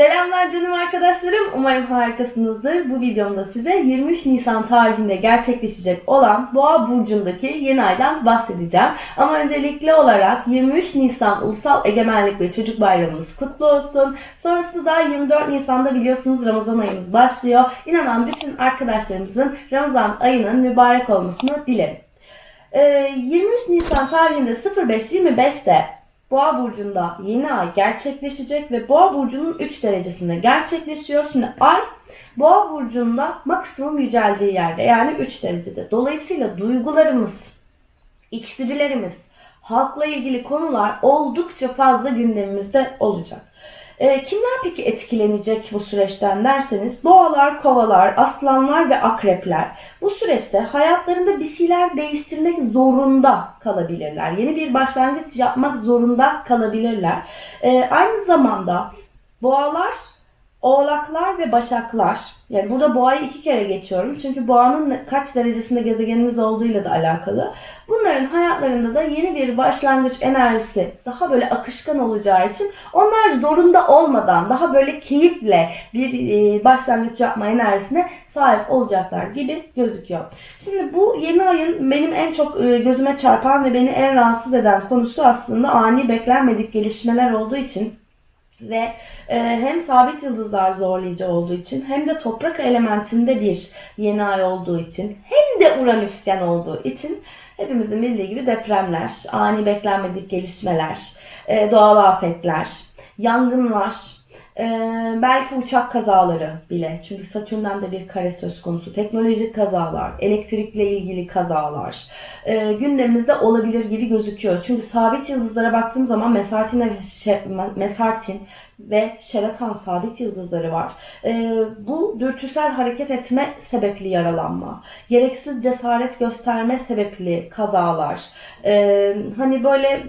Selamlar canım arkadaşlarım. Umarım harikasınızdır. Bu videomda size 23 Nisan tarihinde gerçekleşecek olan Boğa burcundaki yeni aydan bahsedeceğim. Ama öncelikli olarak 23 Nisan Ulusal Egemenlik ve Çocuk Bayramımız kutlu olsun. Sonrasında da 24 Nisan'da biliyorsunuz Ramazan ayımız başlıyor. İnanan bütün arkadaşlarımızın Ramazan ayının mübarek olmasını dilerim. Ee, 23 Nisan tarihinde 05.25'te Boğa burcunda yeni ay gerçekleşecek ve Boğa burcunun 3 derecesinde gerçekleşiyor. Şimdi ay Boğa burcunda maksimum yüceldiği yerde yani 3 derecede. Dolayısıyla duygularımız, içgüdülerimiz, halkla ilgili konular oldukça fazla gündemimizde olacak. Ee, kimler peki etkilenecek bu süreçten derseniz boğalar, kovalar, aslanlar ve akrepler bu süreçte hayatlarında bir şeyler değiştirmek zorunda kalabilirler. Yeni bir başlangıç yapmak zorunda kalabilirler. Ee, aynı zamanda boğalar, oğlaklar ve başaklar yani burada boğayı iki kere geçiyorum çünkü boğanın kaç derecesinde gezegeniniz olduğuyla da alakalı. Bunların hayatlarında da yeni bir başlangıç enerjisi daha böyle akışkan olacağı için onlar zorunda olmadan daha böyle keyifle bir e, başlangıç yapma enerjisine sahip olacaklar gibi gözüküyor. Şimdi bu yeni ayın benim en çok e, gözüme çarpan ve beni en rahatsız eden konusu aslında ani beklenmedik gelişmeler olduğu için ve e, hem sabit yıldızlar zorlayıcı olduğu için hem de toprak elementinde bir yeni ay olduğu için hem de Uranüsyen olduğu için hepimizin bildiği gibi depremler, ani beklenmedik gelişmeler, e, doğal afetler, yangınlar, e, belki uçak kazaları bile. Çünkü Satürn'den de bir kare söz konusu. Teknolojik kazalar, elektrikle ilgili kazalar e, gündemimizde olabilir gibi gözüküyor. Çünkü sabit yıldızlara baktığım zaman Mesartin ve, Mesartin ve Şeratan sabit yıldızları var. E, bu dürtüsel hareket etme sebepli yaralanma, gereksiz cesaret gösterme sebepli kazalar, e, hani böyle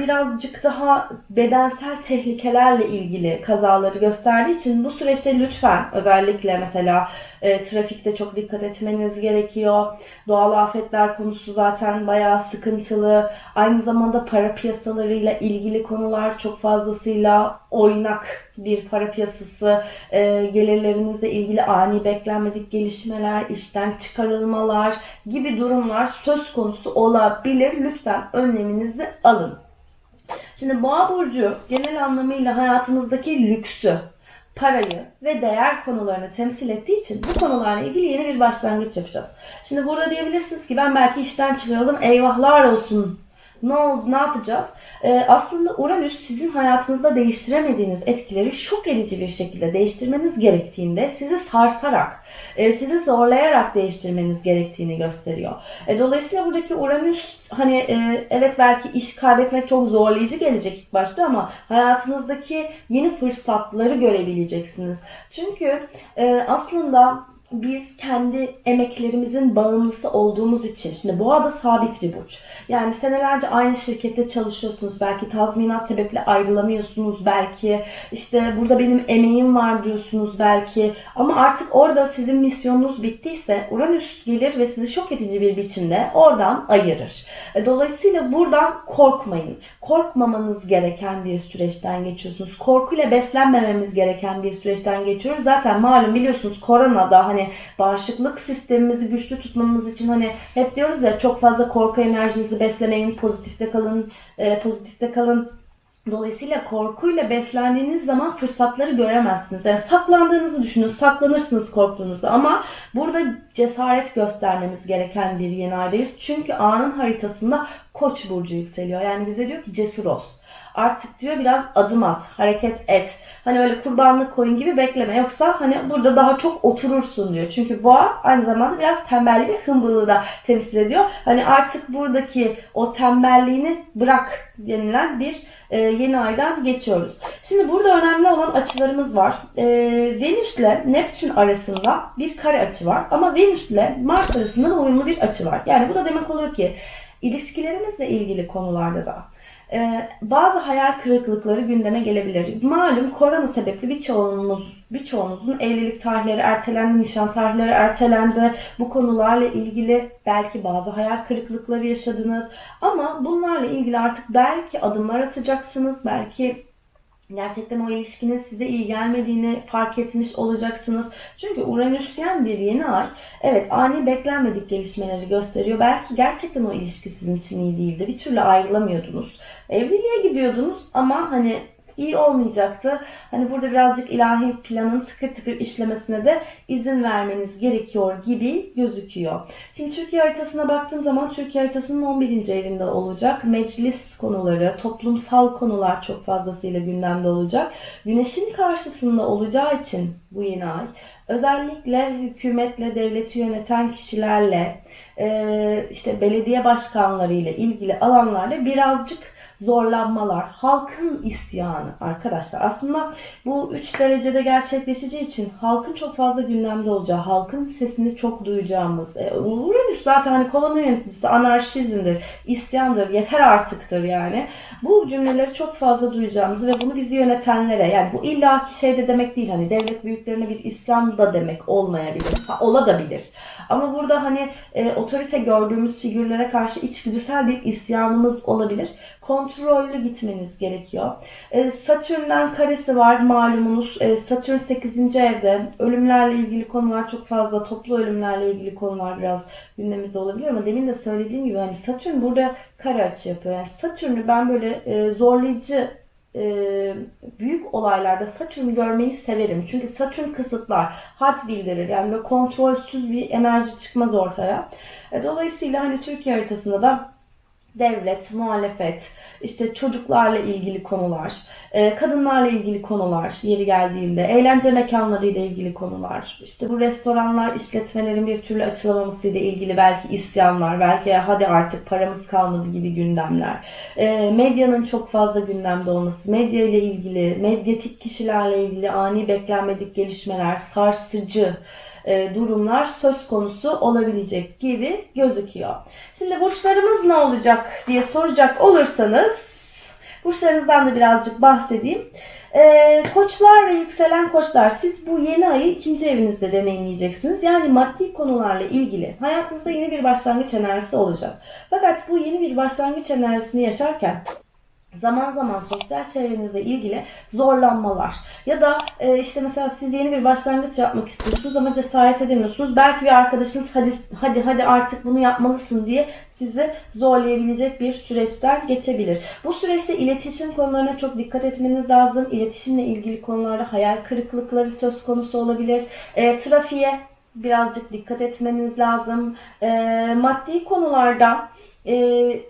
birazcık daha bedensel tehlikelerle ilgili kazaları gösterdiği için bu süreçte lütfen özellikle mesela e, trafikte çok dikkat etmeniz gerekiyor. Doğal afetler konusu zaten bayağı sıkıntılı. Aynı zamanda para piyasalarıyla ilgili konular çok fazlasıyla oynak bir para piyasası, e, gelirlerinizle ilgili ani beklenmedik gelişmeler, işten çıkarılmalar gibi durumlar söz konusu olabilir. Lütfen önleminizi alın. Şimdi Boğa burcu genel anlamıyla hayatımızdaki lüksü, parayı ve değer konularını temsil ettiği için bu konularla ilgili yeni bir başlangıç yapacağız. Şimdi burada diyebilirsiniz ki ben belki işten çıkarıldım eyvahlar olsun. Ne oldu, ne yapacağız? Ee, aslında Uranüs sizin hayatınızda değiştiremediğiniz etkileri şok edici bir şekilde değiştirmeniz gerektiğinde sizi sarsarak, e, sizi zorlayarak değiştirmeniz gerektiğini gösteriyor. E, dolayısıyla buradaki Uranüs hani e, evet belki iş kaybetmek çok zorlayıcı gelecek ilk başta ama hayatınızdaki yeni fırsatları görebileceksiniz. Çünkü e, aslında biz kendi emeklerimizin bağımlısı olduğumuz için şimdi boğa da sabit bir burç. Yani senelerce aynı şirkette çalışıyorsunuz. Belki tazminat sebeple ayrılamıyorsunuz. Belki işte burada benim emeğim var diyorsunuz belki. Ama artık orada sizin misyonunuz bittiyse Uranüs gelir ve sizi şok edici bir biçimde oradan ayırır. E, Dolayısıyla buradan korkmayın. Korkmamanız gereken bir süreçten geçiyorsunuz. Korkuyla beslenmememiz gereken bir süreçten geçiyoruz. Zaten malum biliyorsunuz koronada hani bağışıklık sistemimizi güçlü tutmamız için hani hep diyoruz ya çok fazla korku enerjinizi beslemeyin, pozitifte kalın, e, pozitifte kalın. Dolayısıyla korkuyla beslendiğiniz zaman fırsatları göremezsiniz. Yani saklandığınızı düşünün, saklanırsınız korktuğunuzda ama burada cesaret göstermemiz gereken bir yeni aydayız. Çünkü anın haritasında Koç burcu yükseliyor. Yani bize diyor ki cesur ol. Artık diyor biraz adım at, hareket et. Hani öyle kurbanlık koyun gibi bekleme. Yoksa hani burada daha çok oturursun diyor. Çünkü boğa aynı zamanda biraz tembelliği ve hımbıllığı da temsil ediyor. Hani artık buradaki o tembelliğini bırak denilen bir e, yeni aydan geçiyoruz. Şimdi burada önemli olan açılarımız var. E, Venüs ile Neptün arasında bir kare açı var. Ama Venüs ile Mars arasında da uyumlu bir açı var. Yani bu da demek oluyor ki ilişkilerimizle ilgili konularda da bazı hayal kırıklıkları gündeme gelebilir. Malum korona sebepli birçoğumuz birçoğunuzun evlilik tarihleri ertelendi, nişan tarihleri ertelendi. Bu konularla ilgili belki bazı hayal kırıklıkları yaşadınız. Ama bunlarla ilgili artık belki adımlar atacaksınız, belki Gerçekten o ilişkinin size iyi gelmediğini fark etmiş olacaksınız. Çünkü Uranüsyen bir yeni ay evet ani beklenmedik gelişmeleri gösteriyor. Belki gerçekten o ilişki sizin için iyi değildi. Bir türlü ayrılamıyordunuz. Evliliğe gidiyordunuz ama hani iyi olmayacaktı. Hani burada birazcık ilahi planın tıkır tıkır işlemesine de izin vermeniz gerekiyor gibi gözüküyor. Şimdi Türkiye haritasına baktığım zaman Türkiye haritasının 11. evinde olacak. Meclis konuları, toplumsal konular çok fazlasıyla gündemde olacak. Güneşin karşısında olacağı için bu yeni ay özellikle hükümetle, devleti yöneten kişilerle, işte belediye başkanlarıyla ilgili alanlarda birazcık zorlanmalar, halkın isyanı arkadaşlar. Aslında bu 3 derecede gerçekleşeceği için halkın çok fazla gündemde olacağı, halkın sesini çok duyacağımız. E, Uranüs zaten hani kovanın yöneticisi anarşizmdir, isyandır, yeter artıktır yani. Bu cümleleri çok fazla duyacağımız ve bunu bizi yönetenlere yani bu illaki şey de demek değil hani devlet büyüklerine bir isyan da demek olmayabilir. Ha, olabilir. Ama burada hani e, otorite gördüğümüz figürlere karşı içgüdüsel bir isyanımız olabilir kontrollü gitmeniz gerekiyor. E, Satürn'den karesi var malumunuz. E, Satürn 8. evde. Ölümlerle ilgili konular çok fazla. Toplu ölümlerle ilgili konular biraz gündemimizde olabilir ama demin de söylediğim gibi hani Satürn burada kare açı yapıyor. Yani Satürn'ü ben böyle e, zorlayıcı e, büyük olaylarda Satürn'ü görmeyi severim. Çünkü Satürn kısıtlar, had bildirir. Yani böyle kontrolsüz bir enerji çıkmaz ortaya. E, dolayısıyla hani Türkiye haritasında da devlet, muhalefet, işte çocuklarla ilgili konular, e, kadınlarla ilgili konular yeri geldiğinde, eğlence mekanlarıyla ilgili konular, işte bu restoranlar, işletmelerin bir türlü açılamamasıyla ilgili belki isyanlar, belki hadi artık paramız kalmadı gibi gündemler, e, medyanın çok fazla gündemde olması, medya ile ilgili, medyatik kişilerle ilgili ani beklenmedik gelişmeler, sarsıcı, durumlar söz konusu olabilecek gibi gözüküyor. Şimdi burçlarımız ne olacak diye soracak olursanız burçlarınızdan da birazcık bahsedeyim. Ee, koçlar ve yükselen koçlar siz bu yeni ayı ikinci evinizde deneyimleyeceksiniz. Yani maddi konularla ilgili hayatınızda yeni bir başlangıç enerjisi olacak. Fakat bu yeni bir başlangıç enerjisini yaşarken zaman zaman sosyal çevrenizle ilgili zorlanmalar ya da e, işte mesela siz yeni bir başlangıç yapmak istiyorsunuz ama cesaret edemiyorsunuz. Belki bir arkadaşınız hadi hadi hadi artık bunu yapmalısın diye sizi zorlayabilecek bir süreçten geçebilir. Bu süreçte iletişim konularına çok dikkat etmeniz lazım. İletişimle ilgili konularda hayal kırıklıkları söz konusu olabilir. E, trafiğe birazcık dikkat etmeniz lazım. E, maddi konularda e,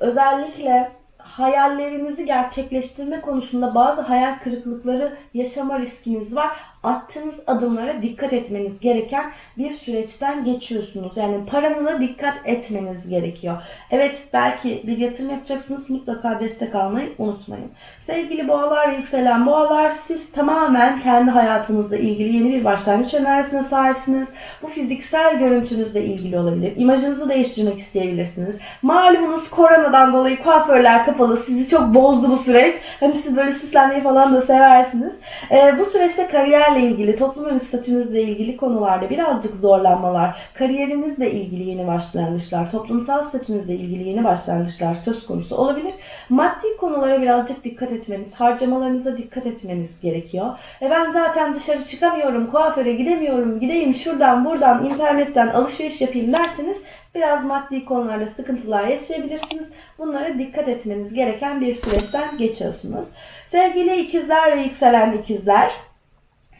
özellikle hayallerinizi gerçekleştirme konusunda bazı hayal kırıklıkları yaşama riskiniz var. Attığınız adımlara dikkat etmeniz gereken bir süreçten geçiyorsunuz. Yani paranıza dikkat etmeniz gerekiyor. Evet belki bir yatırım yapacaksınız mutlaka destek almayı unutmayın. Sevgili boğalar yükselen boğalar siz tamamen kendi hayatınızla ilgili yeni bir başlangıç enerjisine sahipsiniz. Bu fiziksel görüntünüzle ilgili olabilir. İmajınızı değiştirmek isteyebilirsiniz. Malumunuz koronadan dolayı kuaförler kapalı. Sizi çok bozdu bu süreç. Hani siz böyle süslenmeyi falan da seversiniz. Ee, bu süreçte kariyerle ilgili, toplum önü statünüzle ilgili konularda birazcık zorlanmalar, kariyerinizle ilgili yeni başlangıçlar, toplumsal statünüzle ilgili yeni başlangıçlar söz konusu olabilir. Maddi konulara birazcık dikkat etmeniz, harcamalarınıza dikkat etmeniz gerekiyor. E ben zaten dışarı çıkamıyorum, kuaföre gidemiyorum, gideyim şuradan buradan internetten alışveriş yapayım derseniz biraz maddi konularda sıkıntılar yaşayabilirsiniz. Bunlara dikkat etmeniz gereken bir süreçten geçiyorsunuz. Sevgili ikizler ve yükselen ikizler,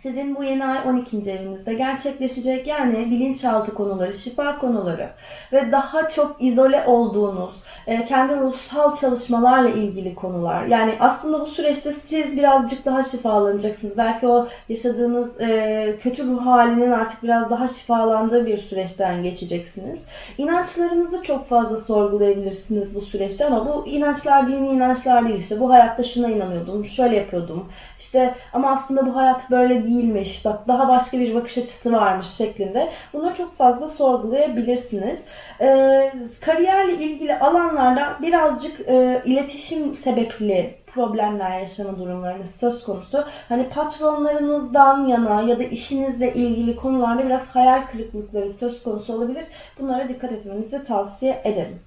sizin bu yeni ay 12. evinizde gerçekleşecek yani bilinçaltı konuları, şifa konuları ve daha çok izole olduğunuz, e, kendi ruhsal çalışmalarla ilgili konular. Yani aslında bu süreçte siz birazcık daha şifalanacaksınız. Belki o yaşadığınız e, kötü ruh halinin artık biraz daha şifalandığı bir süreçten geçeceksiniz. İnançlarınızı çok fazla sorgulayabilirsiniz bu süreçte ama bu inançlar dini inançlar değil. İşte bu hayatta şuna inanıyordum, şöyle yapıyordum. İşte ama aslında bu hayat böyle değilmiş, bak daha başka bir bakış açısı varmış şeklinde. Bunları çok fazla sorgulayabilirsiniz. Ee, kariyerle ilgili alanlarda birazcık e, iletişim sebepli problemler yaşama durumlarınız söz konusu. Hani patronlarınızdan yana ya da işinizle ilgili konularda biraz hayal kırıklıkları söz konusu olabilir. Bunlara dikkat etmenizi tavsiye ederim.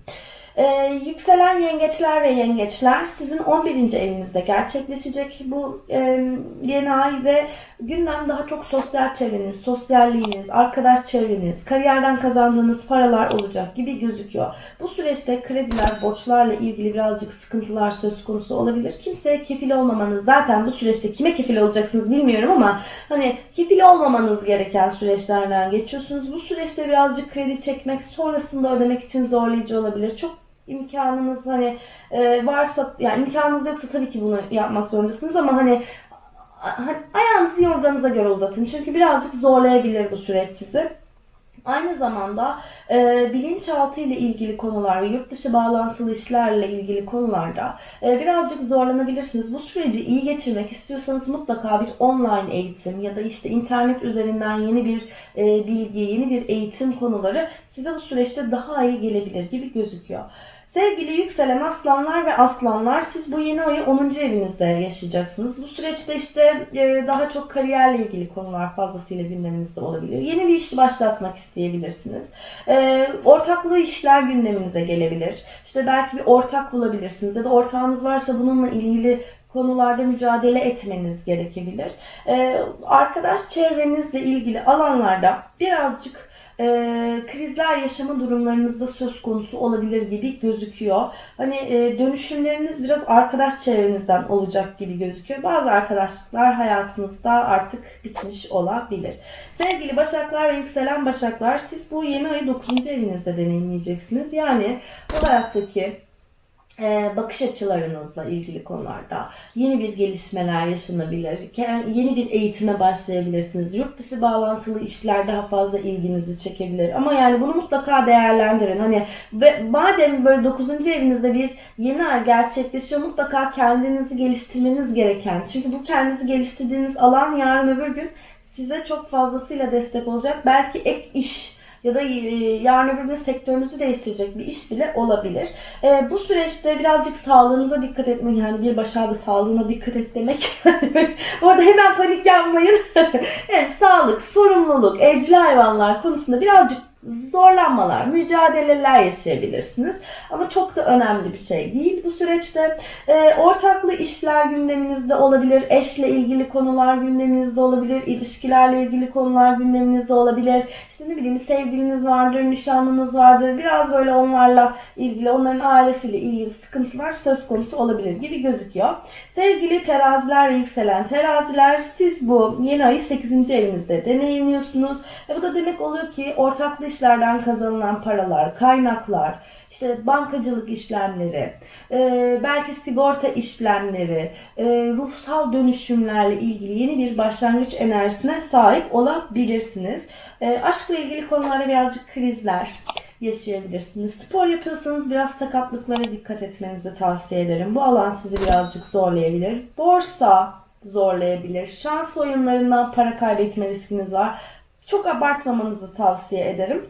Ee, yükselen yengeçler ve yengeçler sizin 11. evinizde gerçekleşecek bu e, yeni ay ve gündem daha çok sosyal çevreniz, sosyalliğiniz, arkadaş çevreniz, kariyerden kazandığınız paralar olacak gibi gözüküyor. Bu süreçte krediler, borçlarla ilgili birazcık sıkıntılar söz konusu olabilir. Kimseye kefil olmamanız zaten bu süreçte kime kefil olacaksınız bilmiyorum ama hani kefil olmamanız gereken süreçlerden geçiyorsunuz. Bu süreçte birazcık kredi çekmek sonrasında ödemek için zorlayıcı olabilir. Çok imkanınız hani e, varsa yani imkanınız yoksa tabii ki bunu yapmak zorundasınız ama hani ayağınızı yorganınıza göre uzatın. Çünkü birazcık zorlayabilir bu süreç sizi. Aynı zamanda e, bilinçaltı ile ilgili konular ve yurt dışı bağlantılı işlerle ilgili konularda e, birazcık zorlanabilirsiniz. Bu süreci iyi geçirmek istiyorsanız mutlaka bir online eğitim ya da işte internet üzerinden yeni bir e, bilgi, yeni bir eğitim konuları size bu süreçte daha iyi gelebilir gibi gözüküyor. Sevgili yükselen aslanlar ve aslanlar siz bu yeni ayı 10. evinizde yaşayacaksınız. Bu süreçte işte e, daha çok kariyerle ilgili konular fazlasıyla gündeminizde olabilir. Yeni bir iş başlatmak isteyebilirsiniz. E, ortaklı işler gündeminize gelebilir. İşte belki bir ortak bulabilirsiniz ya da ortağınız varsa bununla ilgili konularda mücadele etmeniz gerekebilir. E, arkadaş çevrenizle ilgili alanlarda birazcık e, krizler yaşama durumlarınızda söz konusu olabilir gibi gözüküyor. Hani e, dönüşümleriniz biraz arkadaş çevrenizden olacak gibi gözüküyor. Bazı arkadaşlar hayatınızda artık bitmiş olabilir. Sevgili Başaklar ve yükselen Başaklar siz bu yeni ayı 9. evinizde deneyimleyeceksiniz. Yani bu hayattaki bakış açılarınızla ilgili konularda yeni bir gelişmeler yaşanabilir. Yeni bir eğitime başlayabilirsiniz. Yurt dışı bağlantılı işler daha fazla ilginizi çekebilir. Ama yani bunu mutlaka değerlendirin. Hani ve madem böyle 9. evinizde bir yeni ay gerçekleşiyor mutlaka kendinizi geliştirmeniz gereken. Çünkü bu kendinizi geliştirdiğiniz alan yarın öbür gün size çok fazlasıyla destek olacak. Belki ek iş ya da e, yarın öbür gün sektörünüzü değiştirecek bir iş bile olabilir. E, bu süreçte birazcık sağlığınıza dikkat etmek yani bir başarıda sağlığına dikkat et demek. Orada hemen panik yapmayın. evet, sağlık, sorumluluk, evcil hayvanlar konusunda birazcık zorlanmalar, mücadeleler yaşayabilirsiniz. Ama çok da önemli bir şey değil. Bu süreçte e, ortaklı işler gündeminizde olabilir, eşle ilgili konular gündeminizde olabilir, ilişkilerle ilgili konular gündeminizde olabilir. İşte ne bileyim sevgiliniz vardır, nişanlınız vardır. Biraz böyle onlarla ilgili, onların ailesiyle ilgili sıkıntılar söz konusu olabilir gibi gözüküyor. Sevgili teraziler yükselen teraziler siz bu yeni ayı 8. evinizde deneyimliyorsunuz. Ve bu da demek oluyor ki ortaklı işlerden kazanılan paralar, kaynaklar, işte bankacılık işlemleri, e, belki sigorta işlemleri, e, ruhsal dönüşümlerle ilgili yeni bir başlangıç enerjisine sahip olabilirsiniz. E, aşkla ilgili konularda birazcık krizler yaşayabilirsiniz. Spor yapıyorsanız biraz sakatlıklara dikkat etmenizi tavsiye ederim. Bu alan sizi birazcık zorlayabilir. Borsa zorlayabilir. Şans oyunlarından para kaybetme riskiniz var. Çok abartmamanızı tavsiye ederim.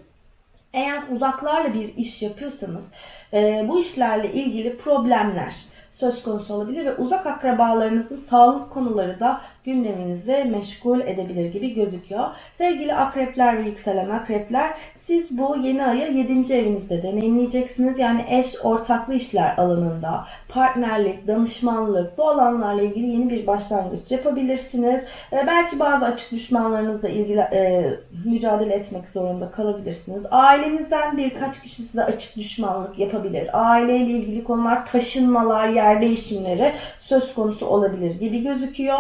Eğer uzaklarla bir iş yapıyorsanız e, bu işlerle ilgili problemler söz konusu olabilir ve uzak akrabalarınızın sağlık konuları da gündeminizi meşgul edebilir gibi gözüküyor. Sevgili akrepler ve yükselen akrepler siz bu yeni ayı 7. evinizde deneyimleyeceksiniz. Yani eş ortaklı işler alanında partnerlik, danışmanlık bu alanlarla ilgili yeni bir başlangıç yapabilirsiniz. E, belki bazı açık düşmanlarınızla ilgili e, mücadele etmek zorunda kalabilirsiniz. Ailenizden birkaç kişi size açık düşmanlık yapabilir. Aileyle ilgili konular, taşınmalar, yer değişimleri söz konusu olabilir gibi gözüküyor.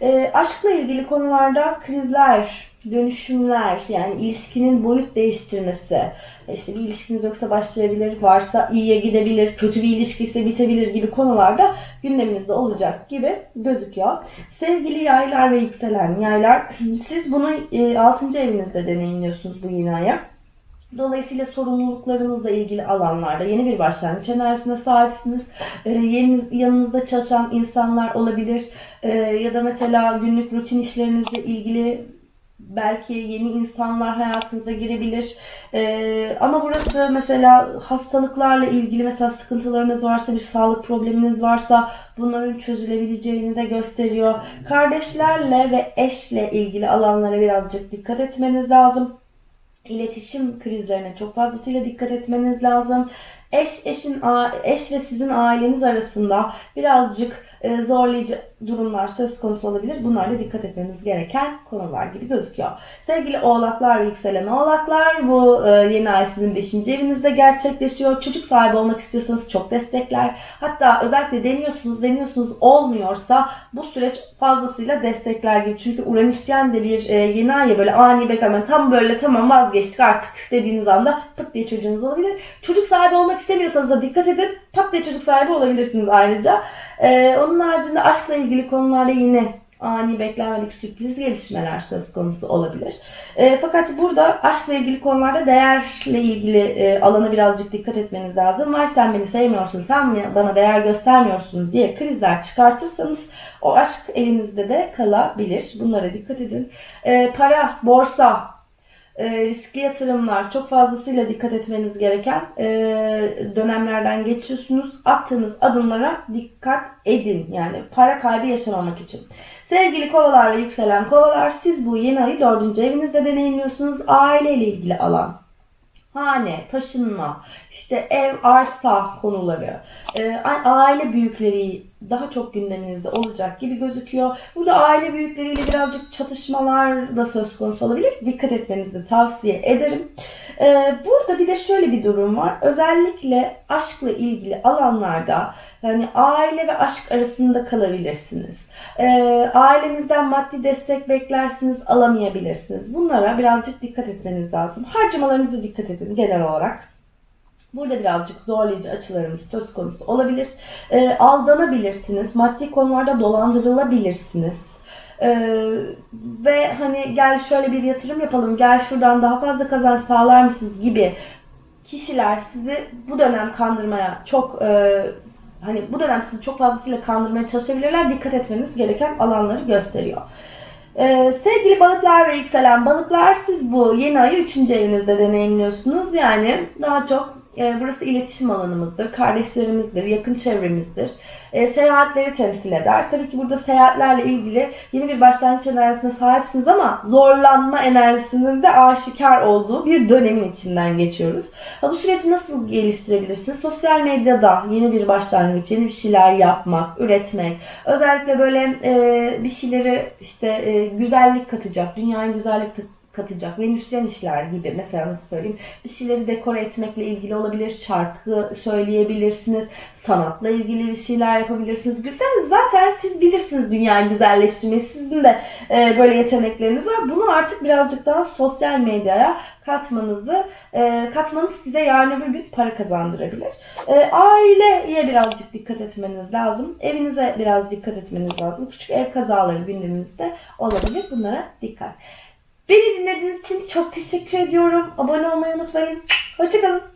E, aşkla ilgili konularda krizler, dönüşümler yani ilişkinin boyut değiştirmesi. İşte bir ilişkiniz yoksa başlayabilir, varsa iyiye gidebilir, kötü bir ilişki ise bitebilir gibi konularda gündeminizde olacak gibi gözüküyor. Sevgili yaylar ve yükselen yaylar, siz bunu 6. evinizde deneyimliyorsunuz bu yeni aya. Dolayısıyla sorumluluklarınızla ilgili alanlarda yeni bir başlangıç enerjisine sahipsiniz. Ee, yeni, yanınızda çalışan insanlar olabilir. Ee, ya da mesela günlük rutin işlerinizle ilgili belki yeni insanlar hayatınıza girebilir. Ee, ama burası mesela hastalıklarla ilgili mesela sıkıntılarınız varsa, bir sağlık probleminiz varsa bunların çözülebileceğini de gösteriyor. Kardeşlerle ve eşle ilgili alanlara birazcık dikkat etmeniz lazım. İletişim krizlerine çok fazlasıyla dikkat etmeniz lazım. eş eşin eş ve sizin aileniz arasında birazcık zorlayıcı durumlar söz konusu olabilir. Bunlarla dikkat etmeniz gereken konular gibi gözüküyor. Sevgili oğlaklar ve yükselen oğlaklar bu e, yeni ay sizin 5. evinizde gerçekleşiyor. Çocuk sahibi olmak istiyorsanız çok destekler. Hatta özellikle deniyorsunuz deniyorsunuz olmuyorsa bu süreç fazlasıyla destekler gibi. Çünkü Uranüsyen de bir e, yeni ay ya böyle ani bekleme tam böyle tamam vazgeçtik artık dediğiniz anda pıt diye çocuğunuz olabilir. Çocuk sahibi olmak istemiyorsanız da dikkat edin. Pat diye çocuk sahibi olabilirsiniz ayrıca. Ee, onun haricinde aşkla ilgili konularda yine ani beklenmedik sürpriz gelişmeler söz konusu olabilir. Ee, fakat burada aşkla ilgili konularda değerle ilgili e, alana birazcık dikkat etmeniz lazım. Vay sen beni sevmiyorsun, sen bana değer göstermiyorsun diye krizler çıkartırsanız o aşk elinizde de kalabilir. Bunlara dikkat edin. Ee, para, borsa, e, riskli yatırımlar çok fazlasıyla dikkat etmeniz gereken e, dönemlerden geçiyorsunuz. Attığınız adımlara dikkat edin. Yani para kaybı yaşamamak için. Sevgili kovalar ve yükselen kovalar siz bu yeni ayı dördüncü evinizde deneyimliyorsunuz. Aileyle ilgili alan, hane, taşınma, işte ev, arsa konuları, e, a- aile büyükleri daha çok gündeminizde olacak gibi gözüküyor. Burada aile büyükleriyle birazcık çatışmalar da söz konusu olabilir. Dikkat etmenizi tavsiye ederim. E, burada bir de şöyle bir durum var. Özellikle aşkla ilgili alanlarda yani aile ve aşk arasında kalabilirsiniz. E, ailenizden maddi destek beklersiniz, alamayabilirsiniz. Bunlara birazcık dikkat etmeniz lazım. Harcamalarınıza dikkat edin genel olarak. Burada birazcık zorlayıcı açılarımız söz konusu olabilir. E, aldanabilirsiniz. Maddi konularda dolandırılabilirsiniz. E, ve hani gel şöyle bir yatırım yapalım, gel şuradan daha fazla kazanç sağlar mısınız gibi kişiler sizi bu dönem kandırmaya çok e, hani bu dönem sizi çok fazlasıyla kandırmaya çalışabilirler. Dikkat etmeniz gereken alanları gösteriyor. Ee, sevgili balıklar ve yükselen balıklar siz bu yeni ayı 3. evinizde deneyimliyorsunuz. Yani daha çok e, burası iletişim alanımızdır, kardeşlerimizdir, yakın çevremizdir. E, seyahatleri temsil eder. Tabii ki burada seyahatlerle ilgili yeni bir başlangıç enerjisine sahipsiniz ama zorlanma enerjisinin de aşikar olduğu bir dönemin içinden geçiyoruz. Ha, bu süreci nasıl geliştirebilirsiniz? Sosyal medyada yeni bir başlangıç, yeni bir şeyler yapmak, üretmek. Özellikle böyle e, bir şeyleri işte e, güzellik katacak, dünyaya güzellik katacak, venüsyen işler gibi mesela nasıl söyleyeyim bir şeyleri dekore etmekle ilgili olabilir, şarkı söyleyebilirsiniz, sanatla ilgili bir şeyler yapabilirsiniz. Güzel zaten siz bilirsiniz dünyayı güzelleştirmeyi, sizin de e, böyle yetenekleriniz var. Bunu artık birazcık daha sosyal medyaya katmanızı e, katmanız size yarın öbür gün para kazandırabilir. E, aileye birazcık dikkat etmeniz lazım. Evinize biraz dikkat etmeniz lazım. Küçük ev kazaları gündeminizde olabilir. Bunlara dikkat. Beni dinlediğiniz için çok teşekkür ediyorum. Abone olmayı unutmayın. Hoşçakalın.